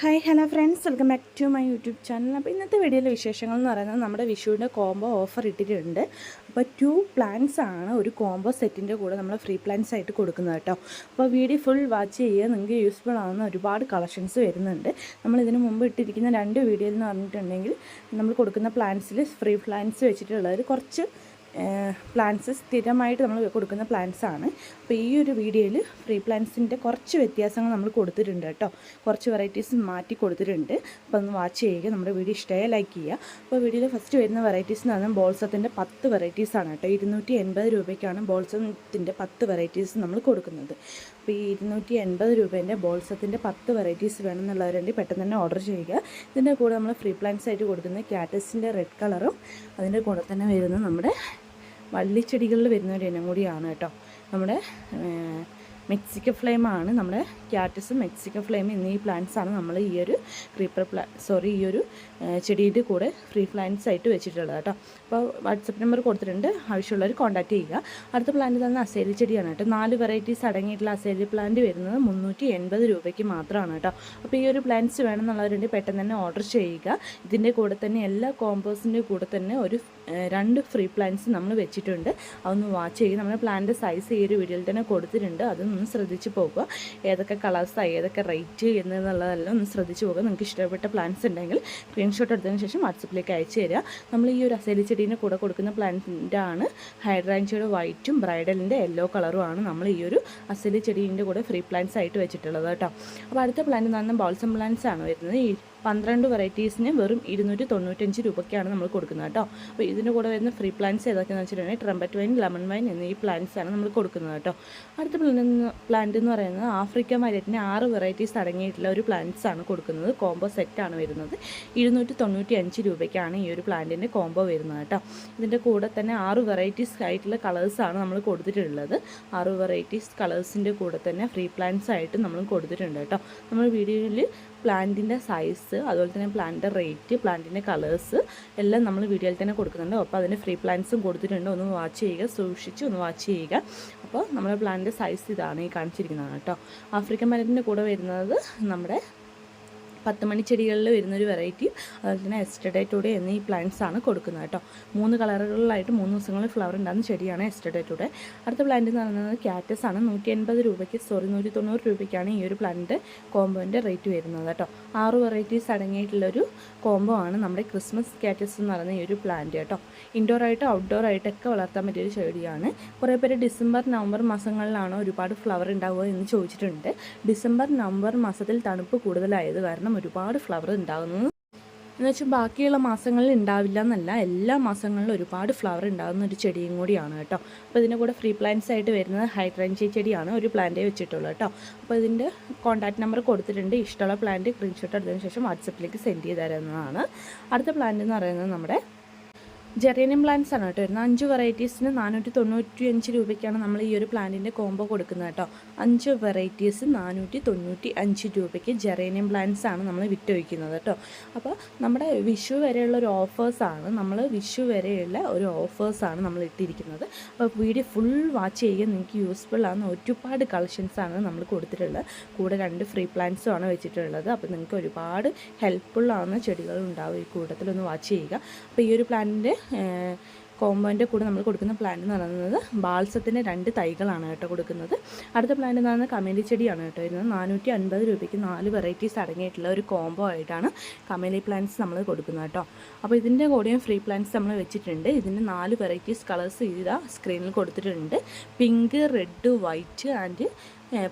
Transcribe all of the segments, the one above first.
Hi hello friends welcome back to my YouTube channel അപ്പോൾ ഇന്നത്തെ വീഡിയോയിലെ വിശേഷങ്ങൾ എന്ന് പറയുന്നത് നമ്മുടെ വിഷുവിന്റെ കോംബോ ഓഫർ ഇട്ടിട്ടുണ്ട്. അപ്പോൾ ടു പ്ലാൻസ് ആണ് ഒരു കോംബോ സെറ്റിന്റെ കൂടെ നമ്മൾ ഫ്രീ പ്ലാൻസ് ആയിട്ട് കൊടുക്കുന്നത് കേട്ടോ. അപ്പോൾ വീഡിയോ ഫുൾ വാച്ച് ചെയ്യുക. നിങ്ങൾക്ക് യൂസ്ഫുൾ ആവുന്ന ഒരുപാട് കളക്ഷൻസ് വരുന്നുണ്ട്. നമ്മൾ ഇതിന് മുമ്പ് ഇട്ടിരിക്കുന്ന രണ്ട് വീഡിയോയിൽ എന്ന് പറഞ്ഞിട്ടുണ്ടെങ്കിൽ നമ്മൾ കൊടുക്കുന്ന പ്ലാൻസിൽ ഫ്രീ പ്ലാൻസ് വെച്ചിട്ടുള്ളതിൽ കുറച്ച് പ്ലാൻസ് സ്ഥിരമായിട്ട് നമ്മൾ കൊടുക്കുന്ന പ്ലാന്റ്സ് ആണ്. അപ്പോൾ ഈ ഒരു വീഡിയോയിൽ ഫ്രീ പ്ലാന്റ്സിന്റെ കുറച്ച് വ്യത്യാസങ്ങൾ നമ്മൾ കൊടുത്തിട്ടുണ്ട് കേട്ടോ. കുറച്ച് വെറൈറ്റീസ് മാറ്റി കൊടുത്തിട്ടുണ്ട്. അപ്പോൾ ഒന്ന് വാച്ച് ചെയ്യുക. നമ്മുടെ വീഡിയോ ഇഷ്ടമായ ലൈക്ക് ചെയ്യുക. അപ്പോൾ വീഡിയോയിൽ ഫസ്റ്റ് വരുന്ന വെറൈറ്റീസ് എന്ന് പറഞ്ഞാൽ ബോൾസത്തിന്റെ പത്ത് വെറൈറ്റീസ് ആണ് കേട്ടോ. ഇരുന്നൂറ്റി എൺപത് രൂപയ്ക്കാണ് ബോൾസത്തിന്റെ പത്ത് വെറൈറ്റീസ് നമ്മൾ കൊടുക്കുന്നത്. അപ്പോൾ ഈ ഇരുന്നൂറ്റി എൺപത് രൂപേന്റെ ബോൾസത്തിന്റെ പത്ത് വെറൈറ്റീസ് വേണമെന്നുള്ളവരുണ്ടെങ്കിൽ പെട്ടെന്ന് തന്നെ ഓർഡർ ചെയ്യുക. ഇതിന്റെ കൂടെ നമ്മൾ ഫ്രീ പ്ലാന്റ്സ് ആയിട്ട് കൊടുക്കുന്ന ക്യാറ്റസിന്റെ റെഡ് കളറും അതിന്റെ കൂടെ തന്നെ വരുന്ന നമ്മുടെ വള്ളിച്ചെടികളിൽ വരുന്ന ഒരു ഇനം കൂടിയാണ് കേട്ടോ നമ്മുടെ മെക്സിക്കോ ഫ്ലെയിമാണ് നമ്മുടെ ക്യാറ്റസും മെക്സിക്കോ ഫ്ലെയിം എന്നീ പ്ലാന്റ്സ് ആണ് നമ്മൾ ഈ ഒരു ക്രീപ്പർ പ്ലാ സോറി ഈ ഒരു ചെടിയുടെ കൂടെ ഫ്രീ പ്ലാന്റ്സ് ആയിട്ട് വെച്ചിട്ടുള്ളത് കേട്ടോ. അപ്പോൾ വാട്സപ്പ് നമ്പർ കൊടുത്തിട്ടുണ്ട്. ആവശ്യമുള്ളവർ കോൺടാക്ട് ചെയ്യുക. അടുത്ത പ്ലാന്റ് തന്നെ അസേലി ചെടിയാണ് കേട്ടോ. നാല് വെറൈറ്റീസ് അടങ്ങിയിട്ടുള്ള അസേലി പ്ലാന്റ് വരുന്നത് മുന്നൂറ്റി എൺപത് രൂപയ്ക്ക് മാത്രമാണ് കേട്ടോ. അപ്പോൾ ഈ ഒരു പ്ലാന്റ്സ് വേണമെന്നുള്ളവരുണ്ട് പെട്ടെന്ന് തന്നെ ഓർഡർ ചെയ്യുക. ഇതിന്റെ കൂടെ തന്നെ എല്ലാ കോമ്പോസിന്റെ കൂടെ തന്നെ ഒരു രണ്ട് ഫ്രീ പ്ലാന്റ്സ് നമ്മൾ വെച്ചിട്ടുണ്ട്. അതൊന്ന് വാച്ച് ചെയ്യുക. നമ്മുടെ പ്ലാന്റ് സൈസ് ഈ ഒരു വീഡിയോയിൽ തന്നെ കൊടുത്തിട്ടുണ്ട്. അതൊന്ന് ശ്രദ്ധിച്ച് പോകുക ഏതൊക്കെ കളേഴ്സാണ് ഏതൊക്കെ റേറ്റ് എന്നുള്ളതെല്ലാം ഒന്ന് ശ്രദ്ധിച്ച് പോകുക നിങ്ങൾക്ക് ഇഷ്ടപ്പെട്ട പ്ലാന്റ്സ് ഉണ്ടെങ്കിൽ സ്ക്രീൻഷോട്ട് എടുത്തതിന് ശേഷം വാട്സപ്പിലേക്ക് അയച്ചു തരിക. നമ്മൾ ഈ ഒരു അസേലി ചെടീന്റെ കൂടെ കൊടുക്കുന്ന പ്ലാന്റിന്റെ ആണ്. ഹൈഡ്രാൻജിയുടെ വൈറ്റും ബ്രൈഡലിന്റെ യെല്ലോ കളറുമാണ് നമ്മൾ ഈ ഒരു അസേലി ചെടീന്റെ കൂടെ ഫ്രീ പ്ലാന്റ്സ് ആയിട്ട് വെച്ചിട്ടുള്ളത് കേട്ടോ. അപ്പോൾ അടുത്ത പ്ലാന്റ് പറഞ്ഞാൽ ബോൾസം പ്ലാന്റ്സ് ആണ് വരുന്നത്. പന്ത്രണ്ട് വെറൈറ്റീസിന് വെറും ഇരുന്നൂറ്റി തൊണ്ണൂറ്റഞ്ച് രൂപയ്ക്കാണ് നമ്മൾ കൊടുക്കുന്നത് കേട്ടോ. അപ്പോൾ ഇതിന്റെ കൂടെ വരുന്ന ഫ്രീ പ്ലാന്റ്സ് ഏതൊക്കെയാണെന്ന് വെച്ചിട്ടുണ്ടെങ്കിൽ ട്രംബറ്റ് വൈൻ ലെമൺ വൈൻ എന്നീ ആണ് നമ്മൾ കൊടുക്കുന്നത് കേട്ടോ. അടുത്ത പ്ലാന്റ് എന്ന് പറയുന്നത് ആഫ്രിക്കൻ മരറ്റിന് ആറ് വെറൈറ്റീസ് അടങ്ങിയിട്ടുള്ള ഒരു ആണ് കൊടുക്കുന്നത്. കോംബോ സെറ്റാണ് വരുന്നത്. ഇരുന്നൂറ്റി തൊണ്ണൂറ്റി അഞ്ച് രൂപയ്ക്കാണ് ഈ ഒരു പ്ലാന്റിന്റെ കോംബോ വരുന്നത് കേട്ടോ. ഇതിന്റെ കൂടെ തന്നെ ആറ് വെറൈറ്റീസ് ആയിട്ടുള്ള കളേഴ്സ് ആണ് നമ്മൾ കൊടുത്തിട്ടുള്ളത്. ആറ് വെറൈറ്റീസ് കളേഴ്സിന്റെ കൂടെ തന്നെ ഫ്രീ പ്ലാന്റ്സ് ആയിട്ട് നമ്മൾ കൊടുത്തിട്ടുണ്ട് കേട്ടോ. നമ്മൾ വീഡിയോയിൽ പ്ലാന്റിന്റെ സൈസ് അതുപോലെ തന്നെ പ്ലാന്റിന്റെ റേറ്റ് പ്ലാന്റിന്റെ കളേഴ്സ് എല്ലാം നമ്മൾ വീഡിയോയിൽ തന്നെ കൊടുക്കുന്നുണ്ട്. അപ്പോൾ അതിന് ഫ്രീ പ്ലാന്റ്സും കൊടുത്തിട്ടുണ്ട്. ഒന്ന് വാച്ച് ചെയ്യുക സൂക്ഷിച്ച് ഒന്ന് വാച്ച് ചെയ്യുക. അപ്പോൾ നമ്മുടെ പ്ലാന്റിന്റെ സൈസ് ഇതാണ് ഈ കാണിച്ചിരിക്കുന്നതാണ് കേട്ടോ. ആഫ്രിക്കൻ മരത്തിന്റെ കൂടെ വരുന്നത് നമ്മുടെ പത്ത് മണി ചെടികളിൽ വരുന്നൊരു വെറൈറ്റി അതുപോലെ തന്നെ എസ്റ്റഡേറ്റൂടെ എന്നീ പ്ലാന്റ്സ് ആണ് കൊടുക്കുന്നത് കേട്ടോ. മൂന്ന് കളറുകളിലായിട്ട് മൂന്ന് ദിവസങ്ങളിൽ ഫ്ലവർ ഉണ്ടാകുന്ന ചെടിയാണ് എസ്റ്റഡേറ്റൂടെ അടുത്ത പ്ലാന്റ് എന്ന് പറയുന്നത് ക്യാറ്റസ് ആണ്. നൂറ്റി എൺപത് രൂപയ്ക്ക് സോറി നൂറ്റി തൊണ്ണൂറ് രൂപയ്ക്കാണ് ഈ ഒരു പ്ലാന്റിന്റെ കോമ്പോന്റെ റേറ്റ് വരുന്നത് കേട്ടോ. ആറ് വെറൈറ്റീസ് അടങ്ങിയിട്ടുള്ളൊരു കോംബോ ആണ് നമ്മുടെ ക്രിസ്മസ് ക്യാറ്റസ് എന്ന് പറയുന്ന ഈ ഒരു പ്ലാന്റ് കേട്ടോ. ഇൻഡോർ ആയിട്ട് ഔട്ട്ഡോർ ആയിട്ടൊക്കെ വളർത്താൻ പറ്റിയൊരു ചെടിയാണ്. കുറേ പേര് ഡിസംബർ നവംബർ മാസങ്ങളിലാണ് ഒരുപാട് ഫ്ലവർ ഉണ്ടാവുക എന്ന് ചോദിച്ചിട്ടുണ്ട്. ഡിസംബർ നവംബർ മാസത്തിൽ തണുപ്പ് കൂടുതലായത് കാരണം ഒരുപാട് ഫ്ലവർ ഉണ്ടാകുന്നത്. എന്ന് വെച്ചാൽ ബാക്കിയുള്ള മാസങ്ങളിൽ ഉണ്ടാവില്ല എന്നല്ല എല്ലാ മാസങ്ങളിലും ഒരുപാട് ഫ്ലവർ ഉണ്ടാകുന്ന ഒരു ചെടിയും കൂടിയാണ് കേട്ടോ. അപ്പോൾ ഇതിന്റെ കൂടെ ഫ്രീ പ്ലാന്റ്സ് ആയിട്ട് വരുന്നത് ഹൈഡ്രൻജി ചെടിയാണ് ഒരു പ്ലാന്റേ വെച്ചിട്ടുള്ളൂ കേട്ടോ. അപ്പോൾ ഇതിന്റെ കോൺടാക്ട് നമ്പർ കൊടുത്തിട്ടുണ്ട്. ഇഷ്ടമുള്ള പ്ലാന്റ് സ്ക്രീൻഷോട്ട് എടുത്തതിന് ശേഷം വാട്സപ്പിലേക്ക് സെൻഡ് ചെയ്ത് തരുന്നതാണ്. അടുത്ത പ്ലാന്റ് എന്ന് പറയുന്നത് നമ്മുടെ ജെറേനിയം പ്ലാന്റ്സ് ആണ് കേട്ടോ. വരുന്നത് അഞ്ച് വെറൈറ്റീസിന് നാനൂറ്റി തൊണ്ണൂറ്റി അഞ്ച് രൂപയ്ക്കാണ് നമ്മൾ ഈ ഒരു പ്ലാന്റിന്റെ കോംബോ കൊടുക്കുന്നത് കേട്ടോ. അഞ്ച് വെറൈറ്റീസ് നാനൂറ്റി തൊണ്ണൂറ്റി അഞ്ച് രൂപയ്ക്ക് ജെറേനിയം പ്ലാന്റ്സ് ആണ് നമ്മൾ വിറ്റ് വയ്ക്കുന്നത് കേട്ടോ. അപ്പോൾ നമ്മുടെ വിഷു വരെയുള്ള ഒരു ഓഫേഴ്സാണ് നമ്മൾ വിഷു വരെയുള്ള ഒരു ഓഫേഴ്സാണ് നമ്മൾ ഇട്ടിരിക്കുന്നത്. അപ്പോൾ വീഡിയോ ഫുൾ വാച്ച് ചെയ്യുക. നിങ്ങൾക്ക് യൂസ്ഫുൾ ആകുന്ന ഒരുപാട് കളക്ഷൻസാണ് നമ്മൾ കൊടുത്തിട്ടുള്ളത്. കൂടെ രണ്ട് ഫ്രീ പ്ലാന്റ്സും ആണ് വെച്ചിട്ടുള്ളത്. അപ്പോൾ നിങ്ങൾക്ക് ഒരുപാട് ഹെൽപ്ഫുൾ ആവുന്ന ചെടികൾ ഉണ്ടാവും ഈ കൂട്ടത്തിലൊന്ന് വാച്ച് ചെയ്യുക. അപ്പോൾ ഈ ഒരു പ്ലാന്റിന്റെ കോമ്പോന്റെ കൂടെ നമ്മൾ കൊടുക്കുന്ന പ്ലാന്റ് എന്ന് പറയുന്നത് ബാൽസത്തിന്റെ രണ്ട് തൈകളാണ് കേട്ടോ കൊടുക്കുന്നത്. അടുത്ത പ്ലാന്റ് എന്ന് പറയുന്നത് കമേലി ചെടിയാണ് കേട്ടോ വരുന്നത്. നാനൂറ്റി അൻപത് രൂപയ്ക്ക് നാല് വെറൈറ്റീസ് അടങ്ങിയിട്ടുള്ള ഒരു കോമ്പോ ആയിട്ടാണ് കമേലി പ്ലാന്റ്സ് നമ്മൾ കൊടുക്കുന്നത് കേട്ടോ. അപ്പോൾ ഇതിന്റെ കൂടെയും ഫ്രീ പ്ലാന്റ്സ് നമ്മൾ വെച്ചിട്ടുണ്ട്. ഇതിന്റെ നാല് വെറൈറ്റീസ് കളേഴ്സ് ഇതാ സ്ക്രീനിൽ കൊടുത്തിട്ടുണ്ട്. Pink red white and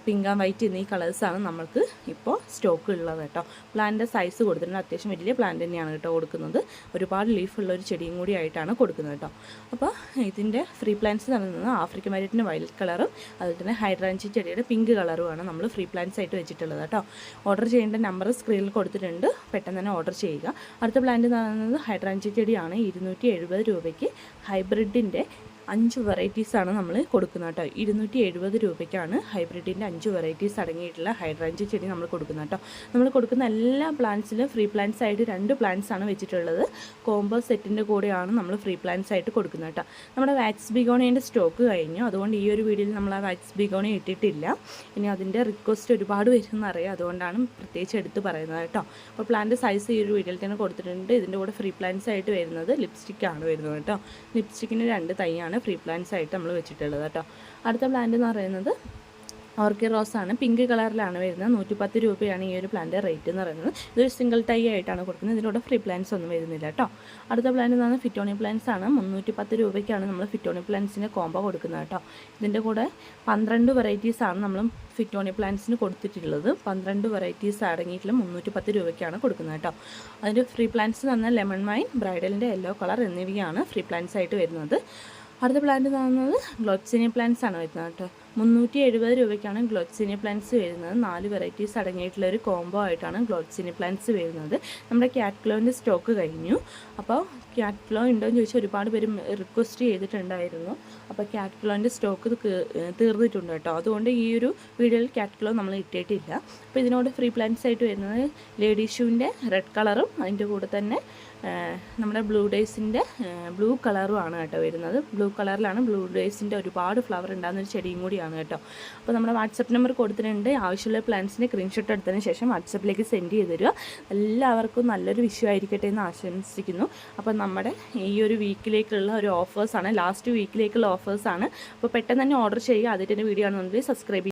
pink and white എന്നീ കളേഴ്സാണ് നമ്മൾക്ക് ഇപ്പോൾ സ്റ്റോക്ക് ഉള്ളത് കേട്ടോ. പ്ലാന്റിന്റെ സൈസ് കൊടുത്തിട്ടുണ്ട്. അത്യാവശ്യം വലിയ പ്ലാന്റ് തന്നെയാണ് കേട്ടോ കൊടുക്കുന്നത്. ഒരുപാട് ലീഫുള്ള ഒരു ചെടിയും കൂടി ആയിട്ടാണ് കൊടുക്കുന്നത് കേട്ടോ. അപ്പോൾ ഇതിന്റെ ഫ്രീ പ്ലാന്റ്സ് നടന്നത് ആഫ്രിക്കൻ വൈലറ്റിന്റെ വൈൽഡ് കളറും അതുപോലെ തന്നെ ഹൈഡ്രാഞ്ചി ചെടിയുടെ പിങ്ക് കളറുമാണ് നമ്മൾ ഫ്രീ പ്ലാന്റ്സ് ആയിട്ട് വെച്ചിട്ടുള്ളത് കേട്ടോ. ഓർഡർ ചെയ്യേണ്ട നമ്പർ സ്ക്രീനിൽ കൊടുത്തിട്ടുണ്ട്. പെട്ടെന്ന് തന്നെ ഓർഡർ ചെയ്യുക. അടുത്ത പ്ലാന്റ് പറയുന്നത് ഹൈഡ്രാഞ്ചി ചെടിയാണ്. ഇരുന്നൂറ്റി രൂപയ്ക്ക് ഹൈബ്രിഡിന്റെ അഞ്ച് വെറൈറ്റീസാണ് നമ്മൾ കൊടുക്കുന്നത് കേട്ടോ. ഇരുന്നൂറ്റി എഴുപത് രൂപയ്ക്കാണ് ഹൈബ്രിഡിന്റെ അഞ്ച് വെറൈറ്റീസ് അടങ്ങിയിട്ടുള്ള ഹൈഡ്രാഞ്ച് ചെടി നമ്മൾ കൊടുക്കുന്നത് കേട്ടോ. നമ്മൾ കൊടുക്കുന്ന എല്ലാ പ്ലാന്റ്സിലും ഫ്രീ പ്ലാന്റ്സ് ആയിട്ട് രണ്ട് പ്ലാന്റ്സ് ആണ് വെച്ചിട്ടുള്ളത്. കോംബോ സെറ്റിന്റെ കൂടെയാണ് നമ്മൾ ഫ്രീ പ്ലാന്റ്സ് ആയിട്ട് കൊടുക്കുന്നത് കേട്ടോ. നമ്മുടെ വാക്സ് ബിഗോണേന്റെ സ്റ്റോക്ക് കഴിഞ്ഞു. അതുകൊണ്ട് ഈ ഒരു വീഡിയോയിൽ നമ്മൾ ആ വാക്സ് ബിഗോണി ഇട്ടിട്ടില്ല. ഇനി അതിന്റെ റിക്വസ്റ്റ് ഒരുപാട് വരുമെന്നറിയാം അതുകൊണ്ടാണ് പ്രത്യേകിച്ച് എടുത്ത് പറയുന്നത് കേട്ടോ. അപ്പോൾ പ്ലാന്റ് സൈസ് ഈ ഒരു വീഡിയോയിൽ തന്നെ കൊടുത്തിട്ടുണ്ട്. ഇതിന്റെ കൂടെ ഫ്രീ പ്ലാന്റ്സ് ആയിട്ട് വരുന്നത് ലിപ്സ്റ്റിക്കാണ് വരുന്നത് കേട്ടോ. ലിപ്സ്റ്റിക്കിന് രണ്ട് തൈയാണ് ഫ്രീ പ്ലാന്റ്സ് ആയിട്ട് നമ്മൾ വെച്ചിട്ടുള്ളത് കേട്ടോ. അടുത്ത പ്ലാന്റ് എന്ന് പറയുന്നത് ഓർക്കിഡ് റോസ് ആണ് പിങ്ക് കളറിലാണ് വരുന്നത്. നൂറ്റി പത്ത് രൂപയാണ് ഈ ഒരു പ്ലാന്റ് റേറ്റ് എന്ന് പറയുന്നത്. ഇതൊരു സിംഗിൾ ടൈ ആയിട്ടാണ് കൊടുക്കുന്നത്. ഇതിലൂടെ ഫ്രീ പ്ലാന്റ്സ് ഒന്നും വരുന്നില്ല കേട്ടോ. അടുത്ത പ്ലാന്റ് എന്ന് പറഞ്ഞാൽ ഫിറ്റോണി പ്ലാന്റ്സ് ആണ്. മുന്നൂറ്റി പത്ത് രൂപയ്ക്കാണ് നമ്മൾ ഫിറ്റോണി പ്ലാന്റ്സിന് കോംബോ കൊടുക്കുന്നത് കേട്ടോ. ഇതിന്റെ കൂടെ പന്ത്രണ്ട് ആണ് നമ്മൾ ഫിറ്റോണി പ്ലാന്റ്സിന് കൊടുത്തിട്ടുള്ളത്. പന്ത്രണ്ട് വെറൈറ്റീസ് അടങ്ങിയിട്ടുള്ള മുന്നൂറ്റി പത്ത് രൂപയ്ക്കാണ് കൊടുക്കുന്നത് കേട്ടോ. അതിന്റെ ഫ്രീ പ്ലാന്റ്സ് എന്ന് പറഞ്ഞാൽ ലെമൺ വൈൻ ബ്രൈഡലിന്റെ യെല്ലോ കളർ എന്നിവയാണ് ഫ്രീ പ്ലാന്റ്സ് ആയിട്ട് വരുന്നത്. അടുത്ത പ്ലാന്റ് പറയുന്നത് ഗ്ലോപ്സിനി പ്ലാന്റ്സ് ആണ് വരുന്നത് കേട്ടോ. മുന്നൂറ്റി എഴുപത് രൂപയ്ക്കാണ് ഗ്ലോക്സിനിയ പ്ലാന്റ്സ് വരുന്നത്. നാല് വെറൈറ്റീസ് അടങ്ങിയിട്ടുള്ള ഒരു കോംബോ ആയിട്ടാണ് ഗ്ലോക്സിനിയ പ്ലാന്റ്സ് വരുന്നത്. നമ്മുടെ ക്യാറ്റ്ക്ലോന്റെ സ്റ്റോക്ക് കഴിഞ്ഞു. അപ്പോൾ ക്യാറ്റ്ക്ലോ ഉണ്ടോ എന്ന് ചോദിച്ചാൽ ഒരുപാട് പേര് റിക്വസ്റ്റ് ചെയ്തിട്ടുണ്ടായിരുന്നു. അപ്പോൾ ക്യാറ്റ്ക്ലോന്റെ സ്റ്റോക്ക് തീർന്നിട്ടുണ്ട് കേട്ടോ. അതുകൊണ്ട് ഈ ഒരു വീഡിയോയിൽ ക്യാറ്റ്ക്ലോ നമ്മൾ ഇട്ടിട്ടില്ല. അപ്പോൾ ഇതിനോട് ഫ്രീ പ്ലാൻസ് ആയിട്ട് വരുന്നത് ലേഡി ഷൂവിന്റെ റെഡ് കളറും അതിന്റെ കൂടെ തന്നെ നമ്മുടെ ബ്ലൂ ഡേയ്സിന്റെ ബ്ലൂ കളറും ആണ് കേട്ടോ വരുന്നത്. ബ്ലൂ കളറിലാണ് ബ്ലൂ ഡേയ്സിന്റെ ഒരുപാട് ഫ്ലവർ ഉണ്ടാകുന്ന ഒരു ചെടിയും കൂടിയാണ് കേട്ടോ. അപ്പോൾ നമ്മുടെ വാട്സപ്പ് നമ്പർ കൊടുത്തിട്ടുണ്ട്. ആവശ്യമുള്ള പ്ലാന്റ്സിന്റെ സ്ക്രീൻഷോട്ട് എടുത്തതിന് ശേഷം വാട്സപ്പിലേക്ക് സെൻഡ് ചെയ്ത് തരിക. എല്ലാവർക്കും നല്ലൊരു വിഷയമായിരിക്കട്ടെ എന്ന് ആശംസിക്കുന്നു. അപ്പോൾ നമ്മുടെ ഈ ഒരു വീക്കിലേക്കുള്ള ഒരു ഓഫേഴ്സാണ് ലാസ്റ്റ് വീക്കിലേക്കുള്ള ഓഫേഴ്സാണ് അപ്പോൾ പെട്ടെന്ന് തന്നെ ഓർഡർ ചെയ്യുക. അതിന്റെ വീഡിയോ ആണെന്നുണ്ടെങ്കിൽ സബ്സ്ക്രൈബ്